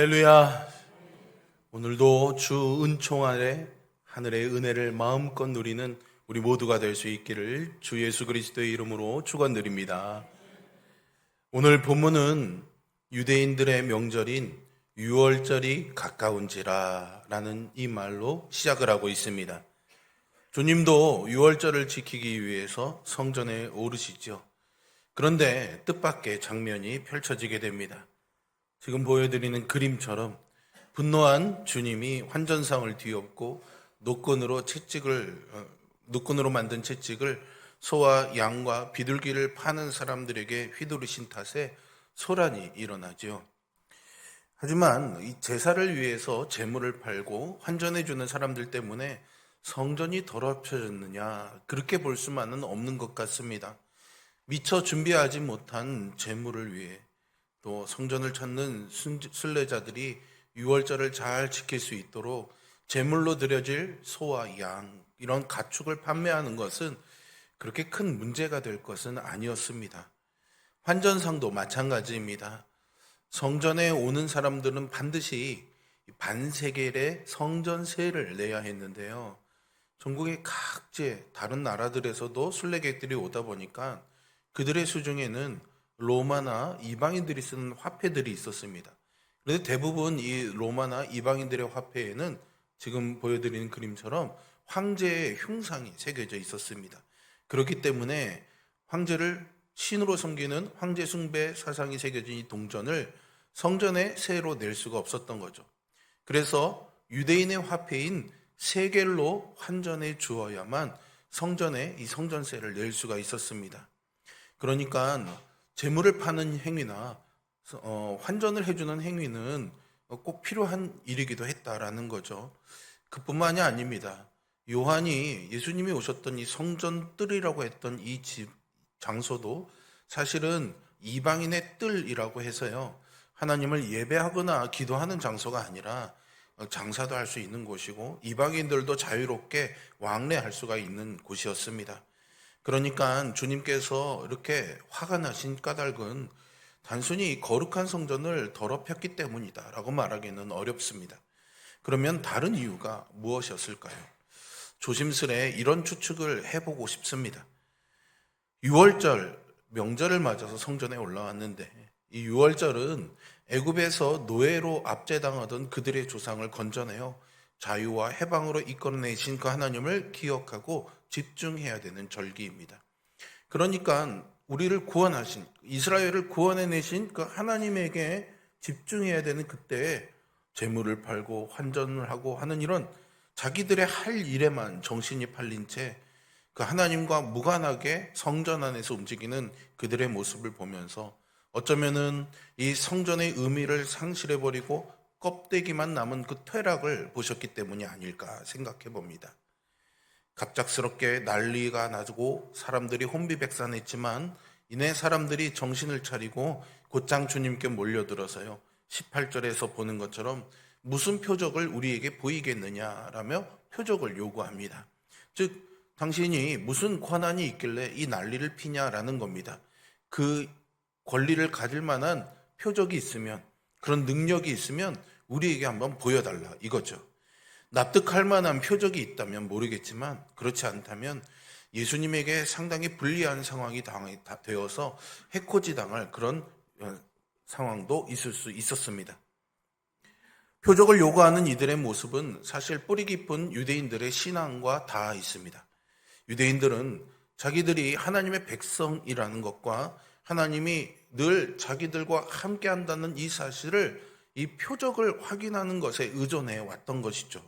할렐루야. 오늘도 주 은총 아래 하늘의 은혜를 마음껏 누리는 우리 모두가 될 수 있기를 주 예수 그리스도의 이름으로 축원드립니다. 오늘 본문은 유대인들의 명절인 유월절이 가까운지라라는 이 말로 시작을 하고 있습니다. 주님도 유월절을 지키기 위해서 성전에 오르시죠. 그런데 뜻밖의 장면이 펼쳐지게 됩니다. 지금 보여드리는 그림처럼 분노한 주님이 환전상을 뒤엎고 노끈으로 채찍을 어, 노끈으로 만든 채찍을 소와 양과 비둘기를 파는 사람들에게 휘두르신 탓에 소란이 일어나죠. 하지만 이 제사를 위해서 재물을 팔고 환전해 주는 사람들 때문에 성전이 더럽혀졌느냐 그렇게 볼 수만은 없는 것 같습니다. 미처 준비하지 못한 재물을 위해 또 성전을 찾는 순- 순례자들이 유월절을 잘 지킬 수 있도록 제물로 드려질 소와 양 이런 가축을 판매하는 것은 그렇게 큰 문제가 될 것은 아니었습니다. 환전상도 마찬가지입니다. 성전에 오는 사람들은 반드시 반세겔의 성전세를 내야 했는데요. 전국의 각지 다른 나라들에서도 순례객들이 오다 보니까 그들의 수중에는 로마나 이방인들이 쓰는 화폐들이 있었습니다. 그런데 대부분 이 로마나 이방인들의 화폐에는 지금 보여드리는 그림처럼 황제의 흉상이 새겨져 있었습니다. 그렇기 때문에 황제를 신으로 섬기는 황제 숭배 사상이 새겨진 이 동전을 성전에 세로 낼 수가 없었던 거죠. 그래서 유대인의 화폐인 세겔로 환전해 주어야만 성전에 이 성전세를 낼 수가 있었습니다. 그러니까 재물을 파는 행위나 어, 환전을 해주는 행위는 꼭 필요한 일이기도 했다라는 거죠. 그뿐만이 아닙니다. 요한이 예수님이 오셨던 이 성전 뜰이라고 했던 이 집 장소도 사실은 이방인의 뜰이라고 해서요. 하나님을 예배하거나 기도하는 장소가 아니라 장사도 할 수 있는 곳이고 이방인들도 자유롭게 왕래할 수가 있는 곳이었습니다. 그러니까 주님께서 이렇게 화가 나신 까닭은 단순히 거룩한 성전을 더럽혔기 때문이다 라고 말하기는 어렵습니다. 그러면 다른 이유가 무엇이었을까요? 조심스레 이런 추측을 해보고 싶습니다. 6월절 명절을 맞아서 성전에 올라왔는데 이 6월절은 애굽에서 노예로 압제당하던 그들의 조상을 건져내어 자유와 해방으로 이끌어내신 그 하나님을 기억하고 집중해야 되는 절기입니다. 그러니까 우리를 구원하신 이스라엘을 구원해 내신 그 하나님에게 집중해야 되는 그때에 재물을 팔고 환전을 하고 하는 이런 자기들의 할 일에만 정신이 팔린 채 그 하나님과 무관하게 성전 안에서 움직이는 그들의 모습을 보면서 어쩌면은 이 성전의 의미를 상실해 버리고 껍데기만 남은 그 퇴락을 보셨기 때문이 아닐까 생각해 봅니다. 갑작스럽게 난리가 나고 사람들이 혼비백산했지만 이내 사람들이 정신을 차리고 곧장 주님께 몰려들어서요. 18절에서 보는 것처럼 무슨 표적을 우리에게 보이겠느냐라며 표적을 요구합니다. 즉 당신이 무슨 권한이 있길래 이 난리를 피냐라는 겁니다. 그 권리를 가질 만한 표적이 있으면 그런 능력이 있으면 우리에게 한번 보여달라 이거죠. 납득할 만한 표적이 있다면 모르겠지만 그렇지 않다면 예수님에게 상당히 불리한 상황이 다 되어서 해코지 당할 그런 어, 상황도 있을 수 있었습니다. 표적을 요구하는 이들의 모습은 사실 뿌리 깊은 유대인들의 신앙과 닿아 있습니다. 유대인들은 자기들이 하나님의 백성이라는 것과 하나님이 늘 자기들과 함께 한다는 이 사실을 이 표적을 확인하는 것에 의존해 왔던 것이죠.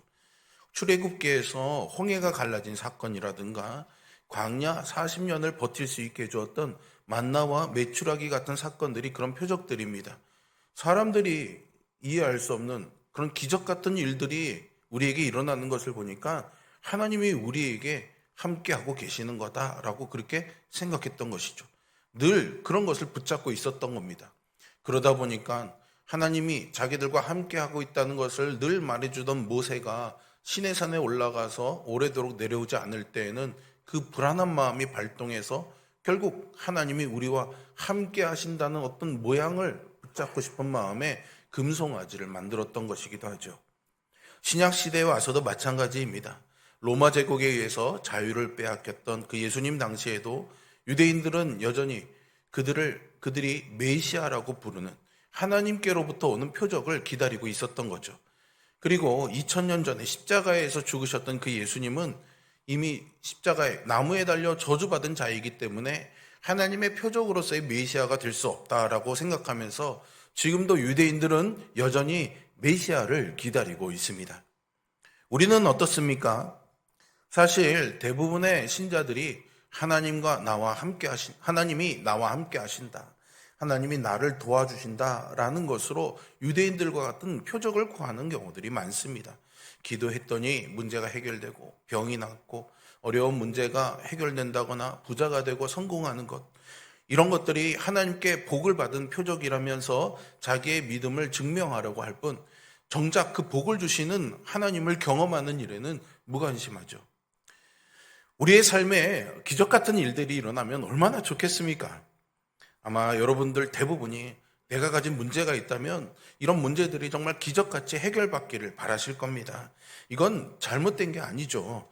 출애굽기에서 홍해가 갈라진 사건이라든가 광야 40년을 버틸 수 있게 해주었던 만나와 메추라기 같은 사건들이 그런 표적들입니다. 사람들이 이해할 수 없는 그런 기적 같은 일들이 우리에게 일어나는 것을 보니까 하나님이 우리에게 함께하고 계시는 거다라고 그렇게 생각했던 것이죠. 늘 그런 것을 붙잡고 있었던 겁니다. 그러다 보니까 하나님이 자기들과 함께하고 있다는 것을 늘 말해주던 모세가 신의 산에 올라가서 오래도록 내려오지 않을 때에는 그 불안한 마음이 발동해서 결국 하나님이 우리와 함께 하신다는 어떤 모양을 붙잡고 싶은 마음에 금송아지를 만들었던 것이기도 하죠. 신약 시대에 와서도 마찬가지입니다. 로마 제국에 의해서 자유를 빼앗겼던 그 예수님 당시에도 유대인들은 여전히 그들을 그들이 메시아라고 부르는 하나님께로부터 오는 표적을 기다리고 있었던 거죠. 그리고 2000년 전에 십자가에서 죽으셨던 그 예수님은 이미 십자가에 나무에 달려 저주받은 자이기 때문에 하나님의 표적으로서의 메시아가 될 수 없다라고 생각하면서 지금도 유대인들은 여전히 메시아를 기다리고 있습니다. 우리는 어떻습니까? 사실 대부분의 신자들이 하나님과 나와 함께 하신, 하나님이 나와 함께 하신다. 하나님이 나를 도와주신다라는 것으로 유대인들과 같은 표적을 구하는 경우들이 많습니다. 기도했더니 문제가 해결되고 병이 낫고 어려운 문제가 해결된다거나 부자가 되고 성공하는 것. 이런 것들이 하나님께 복을 받은 표적이라면서 자기의 믿음을 증명하려고 할 뿐 정작 그 복을 주시는 하나님을 경험하는 일에는 무관심하죠. 우리의 삶에 기적 같은 일들이 일어나면 얼마나 좋겠습니까? 아마 여러분들 대부분이 내가 가진 문제가 있다면 이런 문제들이 정말 기적같이 해결받기를 바라실 겁니다. 이건 잘못된 게 아니죠.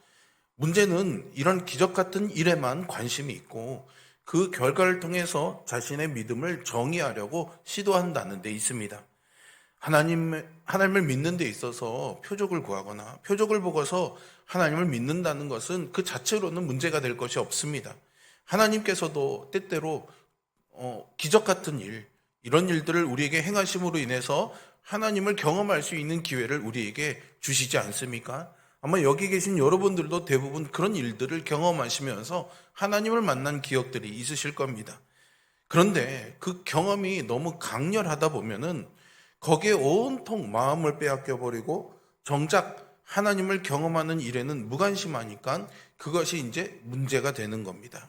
문제는 이런 기적 같은 일에만 관심이 있고 그 결과를 통해서 자신의 믿음을 정의하려고 시도한다는 데 있습니다. 하나님, 하나님을 믿는 데 있어서 표적을 구하거나 표적을 보고서 하나님을 믿는다는 것은 그 자체로는 문제가 될 것이 없습니다. 하나님께서도 때때로 어, 기적 같은 일, 이런 일들을 우리에게 행하심으로 인해서 하나님을 경험할 수 있는 기회를 우리에게 주시지 않습니까? 아마 여기 계신 여러분들도 대부분 그런 일들을 경험하시면서 하나님을 만난 기억들이 있으실 겁니다. 그런데 그 경험이 너무 강렬하다 보면은 거기에 온통 마음을 빼앗겨 버리고 정작 하나님을 경험하는 일에는 무관심하니까 그것이 이제 문제가 되는 겁니다.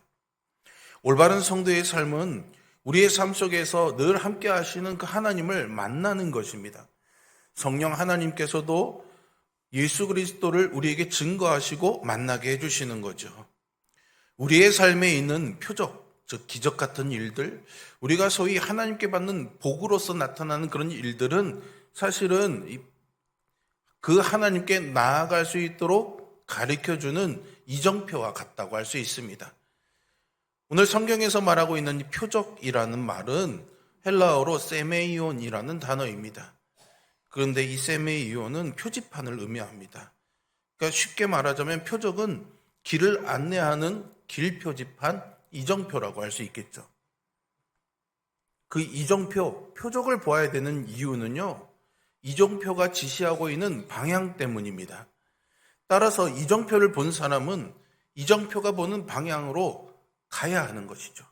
올바른 성도의 삶은 우리의 삶 속에서 늘 함께 하시는 그 하나님을 만나는 것입니다. 성령 하나님께서도 예수 그리스도를 우리에게 증거하시고 만나게 해주시는 거죠. 우리의 삶에 있는 표적, 즉 기적 같은 일들, 우리가 소위 하나님께 받는 복으로서 나타나는 그런 일들은 사실은 그 하나님께 나아갈 수 있도록 가르쳐 주는 이정표와 같다고 할 수 있습니다. 오늘 성경에서 말하고 있는 이 표적이라는 말은 헬라어로 세메이온이라는 단어입니다. 그런데 이 세메이온은 표지판을 의미합니다. 그러니까 쉽게 말하자면 표적은 길을 안내하는 길 표지판, 이정표라고 할 수 있겠죠. 그 이정표, 표적을 보아야 되는 이유는요, 이정표가 지시하고 있는 방향 때문입니다. 따라서 이정표를 본 사람은 이정표가 보는 방향으로 가야 하는 것이죠.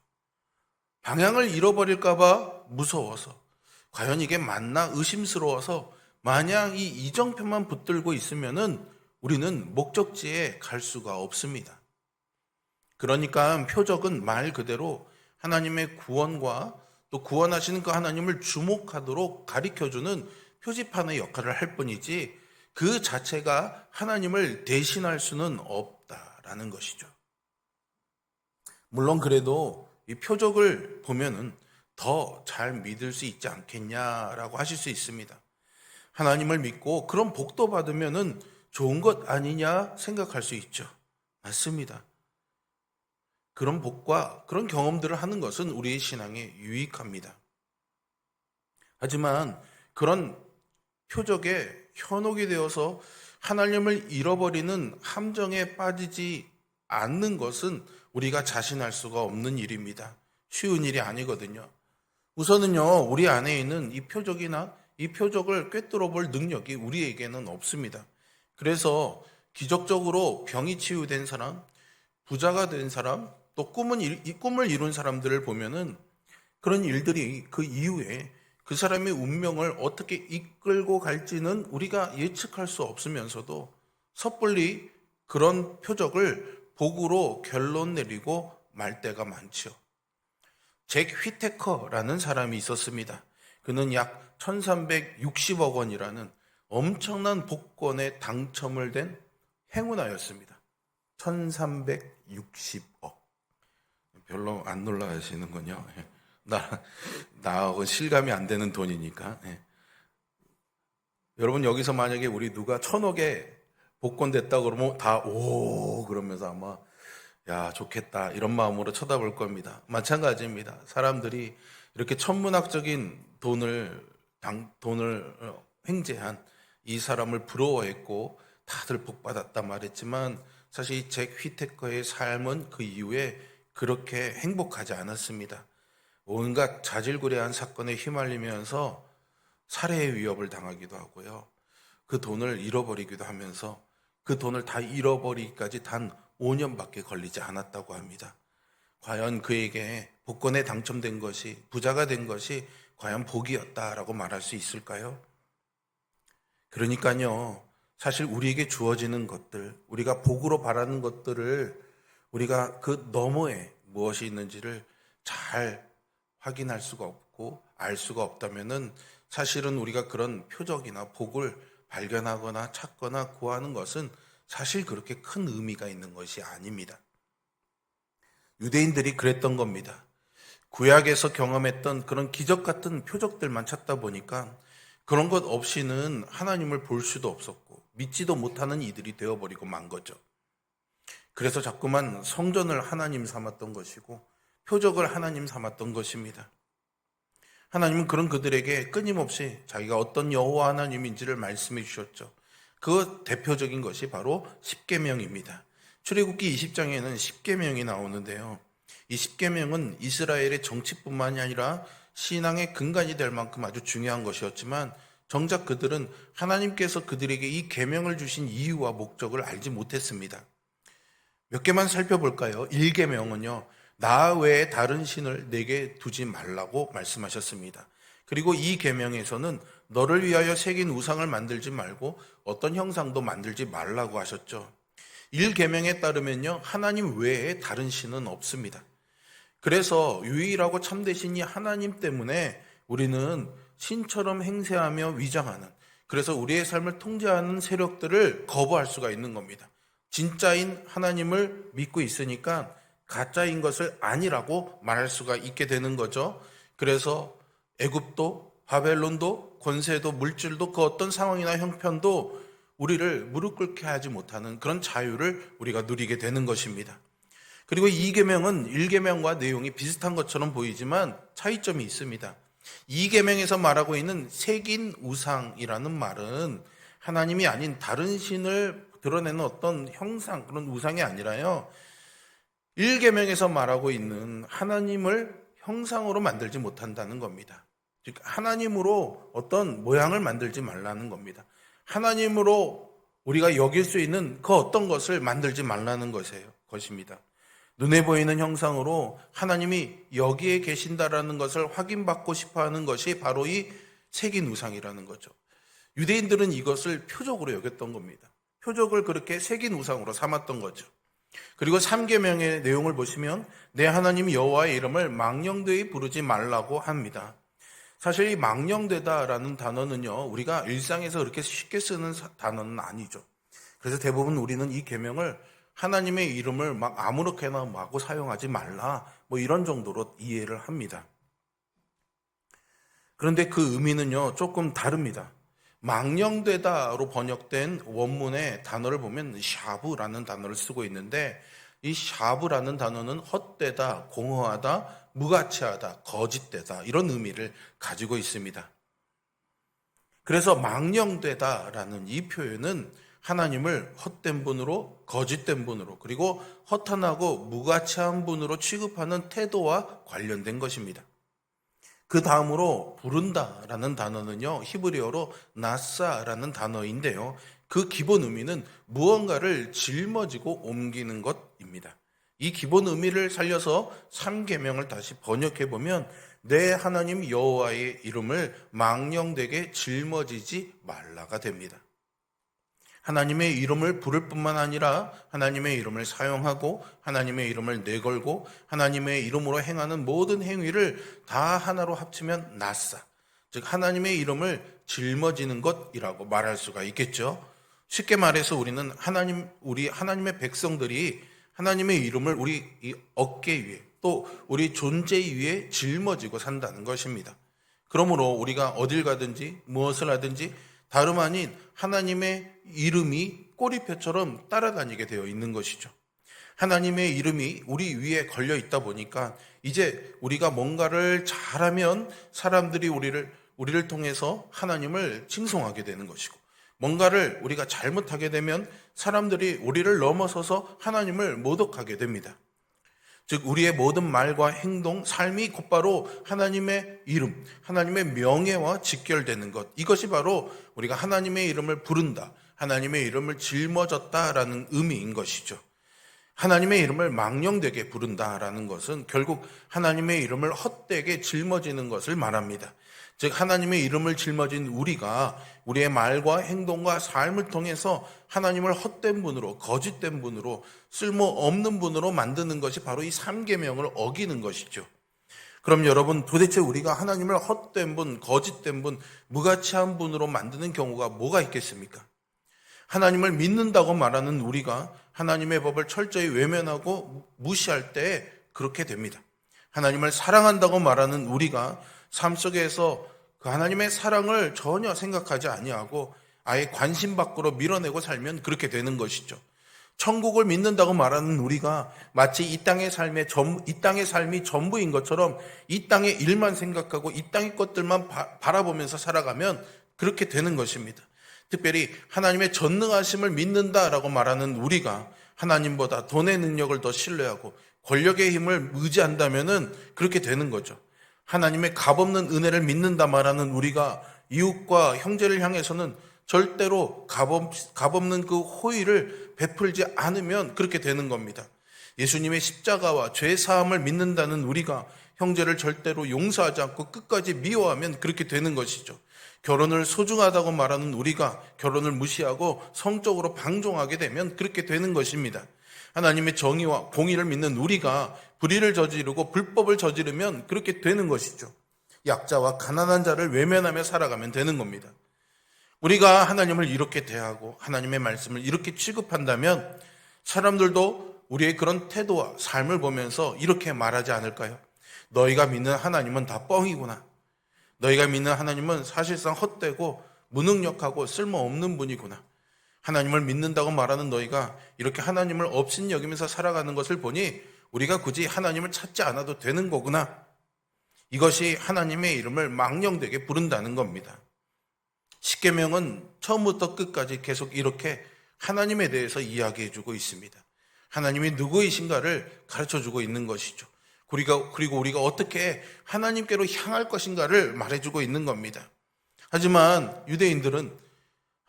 방향을 잃어버릴까봐 무서워서, 과연 이게 맞나 의심스러워서, 만약 이 이정표만 붙들고 있으면은 우리는 목적지에 갈 수가 없습니다. 그러니까 표적은 말 그대로 하나님의 구원과 또 구원하시는 그 하나님을 주목하도록 가리켜주는 표지판의 역할을 할 뿐이지 그 자체가 하나님을 대신할 수는 없다라는 것이죠. 물론 그래도 이 표적을 보면은 더 잘 믿을 수 있지 않겠냐라고 하실 수 있습니다. 하나님을 믿고 그런 복도 받으면은 좋은 것 아니냐 생각할 수 있죠. 맞습니다. 그런 복과 그런 경험들을 하는 것은 우리의 신앙에 유익합니다. 하지만 그런 표적에 현혹이 되어서 하나님을 잃어버리는 함정에 빠지지 않는 것은 우리가 자신할 수가 없는 일입니다. 쉬운 일이 아니거든요. 우선은요, 우리 안에 있는 이 표적이나 이 표적을 꿰뚫어 볼 능력이 우리에게는 없습니다. 그래서 기적적으로 병이 치유된 사람, 부자가 된 사람, 또 꿈은, 이 꿈을 이룬 사람들을 보면은 그런 일들이 그 이후에 그 사람의 운명을 어떻게 이끌고 갈지는 우리가 예측할 수 없으면서도 섣불리 그런 표적을 복으로 결론 내리고 말 때가 많죠. 잭 휘테커라는 사람이 있었습니다. 그는 약 1360억 원이라는 엄청난 복권에 당첨을 된 행운아였습니다. 1360억. 별로 안 놀라시는군요. 나, 나하고 실감이 안 되는 돈이니까. 예. 여러분 여기서 만약에 우리 누가 천억에 복권됐다 그러면 다 오 그러면서 아마 야 좋겠다 이런 마음으로 쳐다볼 겁니다. 마찬가지입니다. 사람들이 이렇게 천문학적인 돈을 당- 돈을 어, 횡재한 이 사람을 부러워했고 다들 복 받았다 말했지만 사실 이잭 휘테커의 삶은 그 이후에 그렇게 행복하지 않았습니다. 온갖 자질구레한 사건에 휘말리면서 살해의 위협을 당하기도 하고요. 그 돈을 잃어버리기도 하면서 그 돈을 다 잃어버리기까지 단 5년밖에 걸리지 않았다고 합니다. 과연 그에게 복권에 당첨된 것이 부자가 된 것이 과연 복이었다라고 말할 수 있을까요? 그러니까요. 사실 우리에게 주어지는 것들, 우리가 복으로 바라는 것들을 우리가 그 너머에 무엇이 있는지를 잘 확인할 수가 없고 알 수가 없다면은 사실은 우리가 그런 표적이나 복을 발견하거나 찾거나 구하는 것은 사실 그렇게 큰 의미가 있는 것이 아닙니다. 유대인들이 그랬던 겁니다. 구약에서 경험했던 그런 기적 같은 표적들만 찾다 보니까 그런 것 없이는 하나님을 볼 수도 없었고 믿지도 못하는 이들이 되어버리고 만 거죠. 그래서 자꾸만 성전을 하나님 삼았던 것이고 표적을 하나님 삼았던 것입니다. 하나님은 그런 그들에게 끊임없이 자기가 어떤 여호와 하나님인지를 말씀해 주셨죠. 그 대표적인 것이 바로 십계명입니다. 출애굽기 20장에는 십계명이 나오는데요. 이 십계명은 이스라엘의 정치뿐만이 아니라 신앙의 근간이 될 만큼 아주 중요한 것이었지만 정작 그들은 하나님께서 그들에게 이 계명을 주신 이유와 목적을 알지 못했습니다. 몇 개만 살펴볼까요? 1계명은요. 나 외에 다른 신을 내게 두지 말라고 말씀하셨습니다. 그리고 이 계명에서는 너를 위하여 새긴 우상을 만들지 말고 어떤 형상도 만들지 말라고 하셨죠. 1계명에 따르면요. 하나님 외에 다른 신은 없습니다. 그래서 유일하고 참되신이 하나님 때문에 우리는 신처럼 행세하며 위장하는 그래서 우리의 삶을 통제하는 세력들을 거부할 수가 있는 겁니다. 진짜인 하나님을 믿고 있으니까 가짜인 것을 아니라고 말할 수가 있게 되는 거죠. 그래서 애굽도 바벨론도 권세도 물질도 그 어떤 상황이나 형편도 우리를 무릎 꿇게 하지 못하는 그런 자유를 우리가 누리게 되는 것입니다. 그리고 이 계명은 1계명과 내용이 비슷한 것처럼 보이지만 차이점이 있습니다. 2계명에서 말하고 있는 색인 우상이라는 말은 하나님이 아닌 다른 신을 드러내는 어떤 형상 그런 우상이 아니라요. 1계명에서 말하고 있는 하나님을 형상으로 만들지 못한다는 겁니다. 즉 하나님으로 어떤 모양을 만들지 말라는 겁니다. 하나님으로 우리가 여길 수 있는 그 어떤 것을 만들지 말라는 것이에요. 것입니다. 눈에 보이는 형상으로 하나님이 여기에 계신다라는 것을 확인받고 싶어 하는 것이 바로 이 색인 우상이라는 거죠. 유대인들은 이것을 표적으로 여겼던 겁니다. 표적을 그렇게 색인 우상으로 삼았던 거죠. 그리고 3계명의 내용을 보시면 내 하나님 여호와의 이름을 망령되이 부르지 말라고 합니다. 사실 이 망령되다라는 단어는요. 우리가 일상에서 그렇게 쉽게 쓰는 단어는 아니죠. 그래서 대부분 우리는 이 계명을 하나님의 이름을 막 아무렇게나 마구 사용하지 말라 뭐 이런 정도로 이해를 합니다. 그런데 그 의미는요 조금 다릅니다. 망령되다로 번역된 원문의 단어를 보면 샤브라는 단어를 쓰고 있는데 이 샤브라는 단어는 헛되다, 공허하다, 무가치하다, 거짓되다 이런 의미를 가지고 있습니다. 그래서 망령되다라는 이 표현은 하나님을 헛된 분으로 거짓된 분으로 그리고 허탄하고 무가치한 분으로 취급하는 태도와 관련된 것입니다. 그 다음으로 부른다라는 단어는요 히브리어로 나사라는 단어인데요 그 기본 의미는 무언가를 짊어지고 옮기는 것입니다. 이 기본 의미를 살려서 3계명을 다시 번역해 보면 내 하나님 여호와의 이름을 망령되게 짊어지지 말라가 됩니다. 하나님의 이름을 부를 뿐만 아니라 하나님의 이름을 사용하고 하나님의 이름을 내걸고 하나님의 이름으로 행하는 모든 행위를 다 하나로 합치면 나사. 즉 하나님의 이름을 짊어지는 것이라고 말할 수가 있겠죠. 쉽게 말해서 우리는 하나님 우리 하나님의 백성들이 하나님의 이름을 우리 이 어깨 위에 또 우리 존재 위에 짊어지고 산다는 것입니다. 그러므로 우리가 어딜 가든지 무엇을 하든지 다름 아닌 하나님의 이름이 꼬리표처럼 따라다니게 되어 있는 것이죠. 하나님의 이름이 우리 위에 걸려 있다 보니까 이제 우리가 뭔가를 잘하면 사람들이 우리를 우리를 통해서 하나님을 칭송하게 되는 것이고 뭔가를 우리가 잘못하게 되면 사람들이 우리를 넘어서서 하나님을 모독하게 됩니다. 즉 우리의 모든 말과 행동, 삶이 곧바로 하나님의 이름, 하나님의 명예와 직결되는 것. 이것이 바로 우리가 하나님의 이름을 부른다, 하나님의 이름을 짊어졌다라는 의미인 것이죠. 하나님의 이름을 망령되게 부른다라는 것은 결국 하나님의 이름을 헛되게 짊어지는 것을 말합니다. 즉 하나님의 이름을 짊어진 우리가 우리의 말과 행동과 삶을 통해서 하나님을 헛된 분으로 거짓된 분으로 쓸모없는 분으로 만드는 것이 바로 이 삼계명을 어기는 것이죠. 그럼 여러분 도대체 우리가 하나님을 헛된 분, 거짓된 분, 무가치한 분으로 만드는 경우가 뭐가 있겠습니까? 하나님을 믿는다고 말하는 우리가 하나님의 법을 철저히 외면하고 무시할 때 그렇게 됩니다. 하나님을 사랑한다고 말하는 우리가 삶 속에서 그 하나님의 사랑을 전혀 생각하지 아니하고 아예 관심 밖으로 밀어내고 살면 그렇게 되는 것이죠. 천국을 믿는다고 말하는 우리가 마치 이 땅의 삶의 전, 이 땅의 삶이 전부인 것처럼 이 땅의 일만 생각하고 이 땅의 것들만 바, 바라보면서 살아가면 그렇게 되는 것입니다. 특별히 하나님의 전능하심을 믿는다라고 말하는 우리가 하나님보다 돈의 능력을 더 신뢰하고 권력의 힘을 의지한다면은 그렇게 되는 거죠. 하나님의 값없는 은혜를 믿는다 말하는 우리가 이웃과 형제를 향해서는 절대로 값없, 값없 는 그 호의를 베풀지 않으면 그렇게 되는 겁니다. 예수님의 십자가와 죄 사함을 믿는다는 우리가 형제를 절대로 용서하지 않고 끝까지 미워하면 그렇게 되는 것이죠. 결혼을 소중하다고 말하는 우리가 결혼을 무시하고 성적으로 방종하게 되면 그렇게 되는 것입니다. 하나님의 정의와 공의를 믿는 우리가 불의를 저지르고 불법을 저지르면 그렇게 되는 것이죠. 약자와 가난한 자를 외면하며 살아가면 되는 겁니다. 우리가 하나님을 이렇게 대하고 하나님의 말씀을 이렇게 취급한다면 사람들도 우리의 그런 태도와 삶을 보면서 이렇게 말하지 않을까요? 너희가 믿는 하나님은 다 뻥이구나. 너희가 믿는 하나님은 사실상 헛되고 무능력하고 쓸모없는 분이구나. 하나님을 믿는다고 말하는 너희가 이렇게 하나님을 없인 여기면서 살아가는 것을 보니 우리가 굳이 하나님을 찾지 않아도 되는 거구나. 이것이 하나님의 이름을 망령되게 부른다는 겁니다. 십계명은 처음부터 끝까지 계속 이렇게 하나님에 대해서 이야기해 주고 있습니다. 하나님이 누구이신가를 가르쳐 주고 있는 것이죠. 우리가, 그리고 우리가 어떻게 하나님께로 향할 것인가를 말해 주고 있는 겁니다. 하지만 유대인들은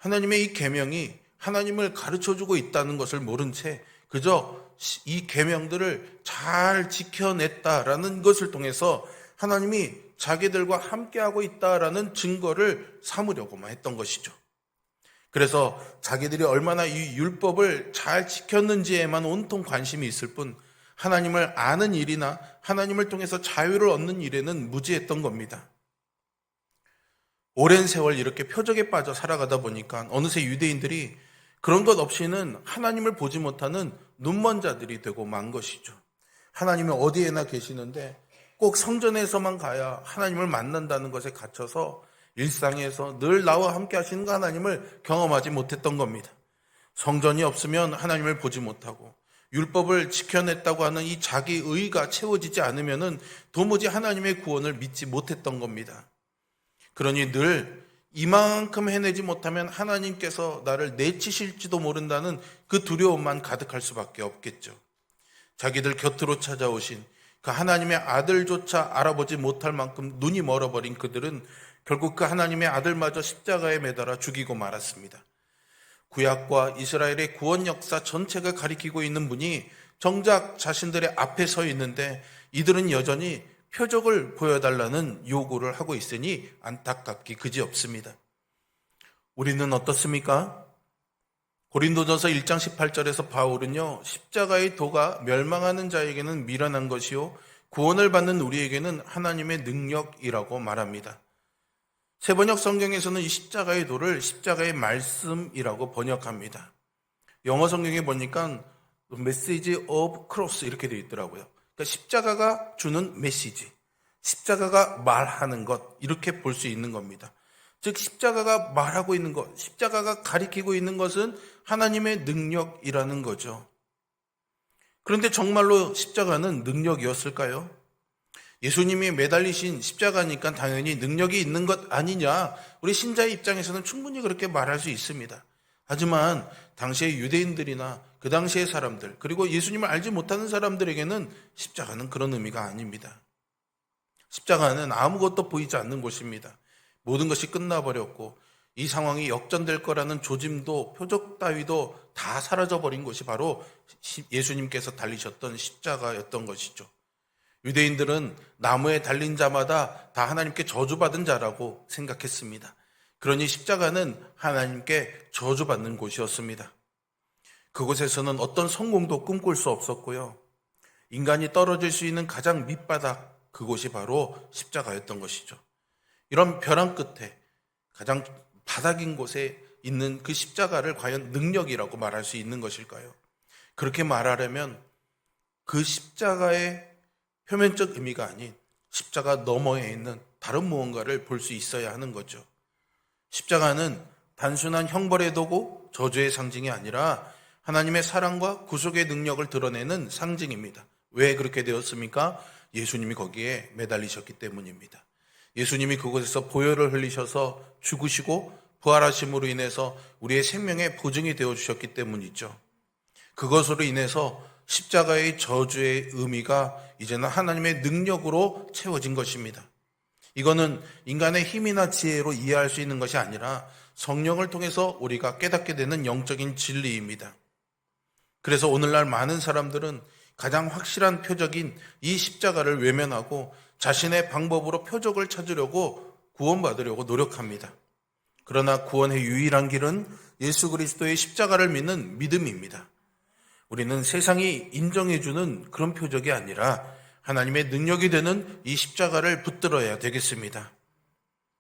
하나님의 이 계명이 하나님을 가르쳐 주고 있다는 것을 모른 채 그저 이 계명들을 잘 지켜냈다라는 것을 통해서 하나님이 자기들과 함께하고 있다라는 증거를 삼으려고만 했던 것이죠. 그래서 자기들이 얼마나 이 율법을 잘 지켰는지에만 온통 관심이 있을 뿐 하나님을 아는 일이나 하나님을 통해서 자유를 얻는 일에는 무지했던 겁니다. 오랜 세월 이렇게 표적에 빠져 살아가다 보니까 어느새 유대인들이 그런 것 없이는 하나님을 보지 못하는 눈먼 자들이 되고 만 것이죠. 하나님이 어디에나 계시는데 꼭 성전에서만 가야 하나님을 만난다는 것에 갇혀서 일상에서 늘 나와 함께 하시는 그 하나님을 경험하지 못했던 겁니다. 성전이 없으면 하나님을 보지 못하고 율법을 지켜냈다고 하는 이 자기 의가 채워지지 않으면은 도무지 하나님의 구원을 믿지 못했던 겁니다. 그러니 늘 이만큼 해내지 못하면 하나님께서 나를 내치실지도 모른다는 그 두려움만 가득할 수밖에 없겠죠. 자기들 곁으로 찾아오신 그 하나님의 아들조차 알아보지 못할 만큼 눈이 멀어버린 그들은 결국 그 하나님의 아들마저 십자가에 매달아 죽이고 말았습니다. 구약과 이스라엘의 구원 역사 전체가 가리키고 있는 분이 정작 자신들의 앞에 서 있는데 이들은 여전히 표적을 보여달라는 요구를 하고 있으니 안타깝기 그지없습니다. 우리는 어떻습니까? 고린도전서 1장 18절에서 바울은요, 십자가의 도가 멸망하는 자에게는 미련한 것이요, 구원을 받는 우리에게는 하나님의 능력이라고 말합니다. 세번역 성경에서는 이 십자가의 도를 십자가의 말씀이라고 번역합니다. 영어 성경에 보니까 메시지 오브 크로스 이렇게 되어 있더라고요. 그러니까 십자가가 주는 메시지, 십자가가 말하는 것 이렇게 볼 수 있는 겁니다. 즉 십자가가 말하고 있는 것, 십자가가 가리키고 있는 것은 하나님의 능력이라는 거죠. 그런데 정말로 십자가는 능력이었을까요? 예수님이 매달리신 십자가니까 당연히 능력이 있는 것 아니냐? 우리 신자의 입장에서는 충분히 그렇게 말할 수 있습니다. 하지만 당시의 유대인들이나 그 당시의 사람들, 그리고 예수님을 알지 못하는 사람들에게는 십자가는 그런 의미가 아닙니다. 십자가는 아무것도 보이지 않는 곳입니다. 모든 것이 끝나버렸고 이 상황이 역전될 거라는 조짐도 표적 따위도 다 사라져버린 곳이 바로 예수님께서 달리셨던 십자가였던 것이죠. 유대인들은 나무에 달린 자마다 다 하나님께 저주받은 자라고 생각했습니다. 그러니 십자가는 하나님께 저주받는 곳이었습니다. 그곳에서는 어떤 성공도 꿈꿀 수 없었고요. 인간이 떨어질 수 있는 가장 밑바닥, 그곳이 바로 십자가였던 것이죠. 이런 벼랑 끝에 가장 바닥인 곳에 있는 그 십자가를 과연 능력이라고 말할 수 있는 것일까요? 그렇게 말하려면 그 십자가의 표면적 의미가 아닌 십자가 너머에 있는 다른 무언가를 볼 수 있어야 하는 거죠. 십자가는 단순한 형벌의 도구, 저주의 상징이 아니라 하나님의 사랑과 구속의 능력을 드러내는 상징입니다. 왜 그렇게 되었습니까? 예수님이 거기에 매달리셨기 때문입니다. 예수님이 그곳에서 보혈을 흘리셔서 죽으시고 부활하심으로 인해서 우리의 생명의 보증이 되어 주셨기 때문이죠. 그것으로 인해서 십자가의 저주의 의미가 이제는 하나님의 능력으로 채워진 것입니다. 이거는 인간의 힘이나 지혜로 이해할 수 있는 것이 아니라 성령을 통해서 우리가 깨닫게 되는 영적인 진리입니다. 그래서 오늘날 많은 사람들은 가장 확실한 표적인 이 십자가를 외면하고 자신의 방법으로 표적을 찾으려고 구원받으려고 노력합니다. 그러나 구원의 유일한 길은 예수 그리스도의 십자가를 믿는 믿음입니다. 우리는 세상이 인정해주는 그런 표적이 아니라 하나님의 능력이 되는 이 십자가를 붙들어야 되겠습니다.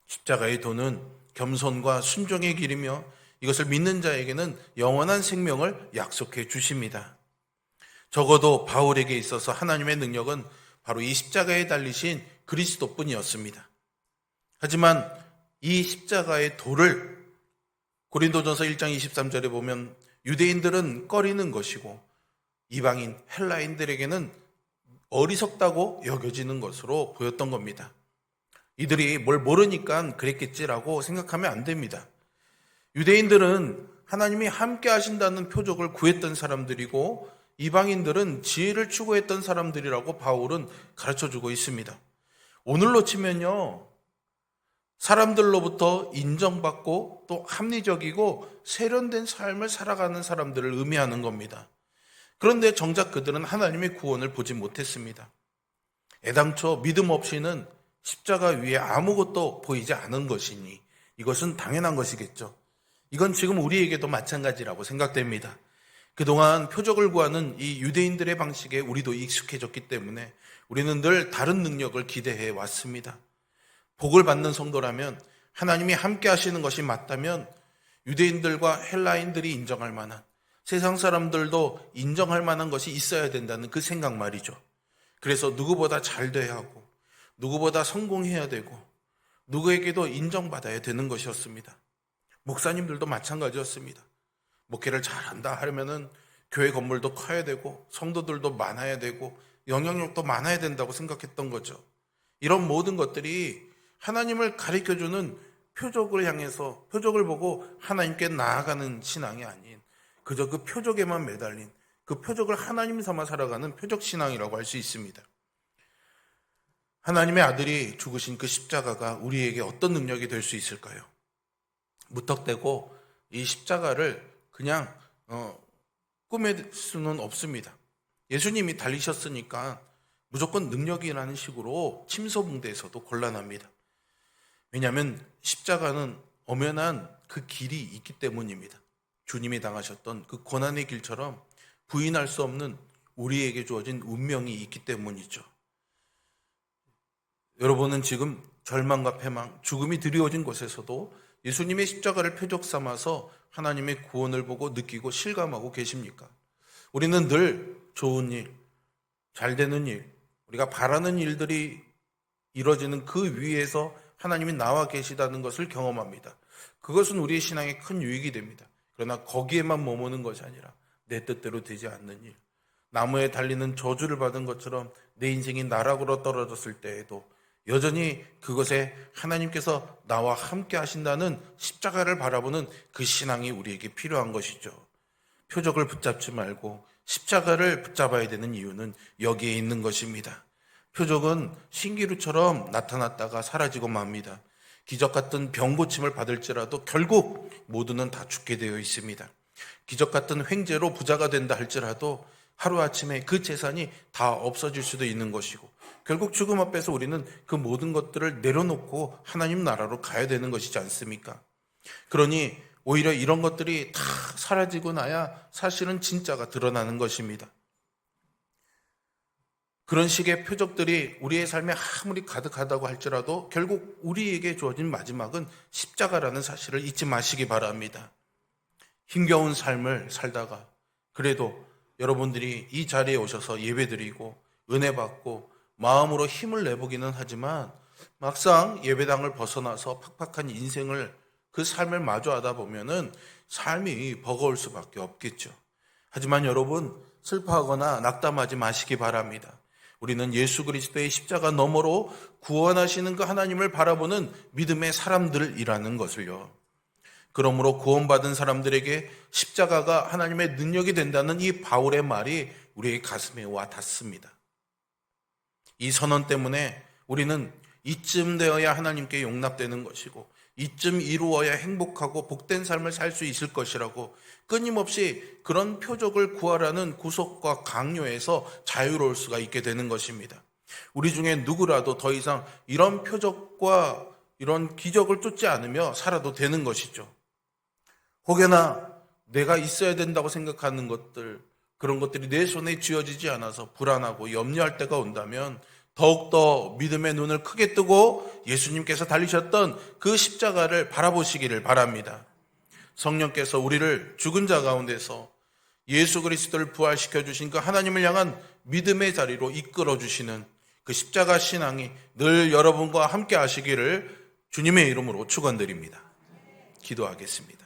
십자가의 도는 겸손과 순종의 길이며 이것을 믿는 자에게는 영원한 생명을 약속해 주십니다. 적어도 바울에게 있어서 하나님의 능력은 바로 이 십자가에 달리신 그리스도 뿐이었습니다. 하지만 이 십자가의 도를 고린도전서 1장 23절에 보면 유대인들은 꺼리는 것이고 이방인 헬라인들에게는 어리석다고 여겨지는 것으로 보였던 겁니다. 이들이 뭘 모르니까 그랬겠지라고 생각하면 안 됩니다. 유대인들은 하나님이 함께 하신다는 표적을 구했던 사람들이고 이방인들은 지혜를 추구했던 사람들이라고 바울은 가르쳐 주고 있습니다. 오늘로 치면요. 사람들로부터 인정받고 또 합리적이고 세련된 삶을 살아가는 사람들을 의미하는 겁니다. 그런데 정작 그들은 하나님의 구원을 보지 못했습니다. 애당초 믿음 없이는 십자가 위에 아무것도 보이지 않은 것이니 이것은 당연한 것이겠죠. 이건 지금 우리에게도 마찬가지라고 생각됩니다. 그동안 표적을 구하는 이 유대인들의 방식에 우리도 익숙해졌기 때문에 우리는 늘 다른 능력을 기대해 왔습니다. 복을 받는 성도라면 하나님이 함께 하시는 것이 맞다면 유대인들과 헬라인들이 인정할 만한 세상 사람들도 인정할 만한 것이 있어야 된다는 그 생각 말이죠. 그래서 누구보다 잘 돼야 하고 누구보다 성공해야 되고 누구에게도 인정받아야 되는 것이었습니다. 목사님들도 마찬가지였습니다. 목회를 잘한다 하려면은 교회 건물도 커야 되고 성도들도 많아야 되고 영향력도 많아야 된다고 생각했던 거죠. 이런 모든 것들이 하나님을 가르쳐 주는 표적을 향해서 표적을 보고 하나님께 나아가는 신앙이 아닌 그저 그 표적에만 매달린 그 표적을 하나님 삼아 살아가는 표적 신앙이라고 할 수 있습니다. 하나님의 아들이 죽으신 그 십자가가 우리에게 어떤 능력이 될 수 있을까요? 무턱대고 이 십자가를 그냥 어, 꾸밀 수는 없습니다. 예수님이 달리셨으니까 무조건 능력이라는 식으로 침소봉대에서도 곤란합니다. 왜냐하면 십자가는 엄연한 그 길이 있기 때문입니다. 주님이 당하셨던 그 고난의 길처럼 부인할 수 없는 우리에게 주어진 운명이 있기 때문이죠. 여러분은 지금 절망과 패망, 죽음이 드리워진 곳에서도 예수님의 십자가를 표적 삼아서 하나님의 구원을 보고 느끼고 실감하고 계십니까? 우리는 늘 좋은 일, 잘 되는 일, 우리가 바라는 일들이 이루어지는 그 위에서 하나님이 나와 계시다는 것을 경험합니다. 그것은 우리의 신앙에 큰 유익이 됩니다. 그러나 거기에만 머무는 것이 아니라 내 뜻대로 되지 않는 일. 나무에 달리는 저주를 받은 것처럼 내 인생이 나락으로 떨어졌을 때에도 여전히 그것에 하나님께서 나와 함께 하신다는 십자가를 바라보는 그 신앙이 우리에게 필요한 것이죠. 표적을 붙잡지 말고 십자가를 붙잡아야 되는 이유는 여기에 있는 것입니다. 표적은 신기루처럼 나타났다가 사라지고 맙니다. 기적 같은 병 고침을 받을지라도 결국 모두는 다 죽게 되어 있습니다. 기적 같은 횡재로 부자가 된다 할지라도 하루아침에 그 재산이 다 없어질 수도 있는 것이고 결국 죽음 앞에서 우리는 그 모든 것들을 내려놓고 하나님 나라로 가야 되는 것이지 않습니까? 그러니 오히려 이런 것들이 다 사라지고 나야 사실은 진짜가 드러나는 것입니다. 그런 식의 표적들이 우리의 삶에 아무리 가득하다고 할지라도 결국 우리에게 주어진 마지막은 십자가라는 사실을 잊지 마시기 바랍니다. 힘겨운 삶을 살다가 그래도 여러분들이 이 자리에 오셔서 예배드리고 은혜 받고 마음으로 힘을 내보기는 하지만 막상 예배당을 벗어나서 팍팍한 인생을 그 삶을 마주하다 보면은 삶이 버거울 수밖에 없겠죠. 하지만 여러분 슬퍼하거나 낙담하지 마시기 바랍니다. 우리는 예수 그리스도의 십자가 너머로 구원하시는 그 하나님을 바라보는 믿음의 사람들이라는 것을요. 그러므로 구원받은 사람들에게 십자가가 하나님의 능력이 된다는 이 바울의 말이 우리의 가슴에 와 닿습니다. 이 선언 때문에 우리는 이쯤 되어야 하나님께 용납되는 것이고 이쯤 이루어야 행복하고 복된 삶을 살 수 있을 것이라고 끊임없이 그런 표적을 구하라는 구속과 강요에서 자유로울 수가 있게 되는 것입니다. 우리 중에 누구라도 더 이상 이런 표적과 이런 기적을 쫓지 않으며 살아도 되는 것이죠. 혹여나 내가 있어야 된다고 생각하는 것들, 그런 것들이 내 손에 쥐어지지 않아서 불안하고 염려할 때가 온다면 더욱더 믿음의 눈을 크게 뜨고 예수님께서 달리셨던 그 십자가를 바라보시기를 바랍니다. 성령께서 우리를 죽은 자 가운데서 예수 그리스도를 부활시켜 주신 그 하나님을 향한 믿음의 자리로 이끌어 주시는 그 십자가 신앙이 늘 여러분과 함께 하시기를 주님의 이름으로 축원드립니다. 기도하겠습니다.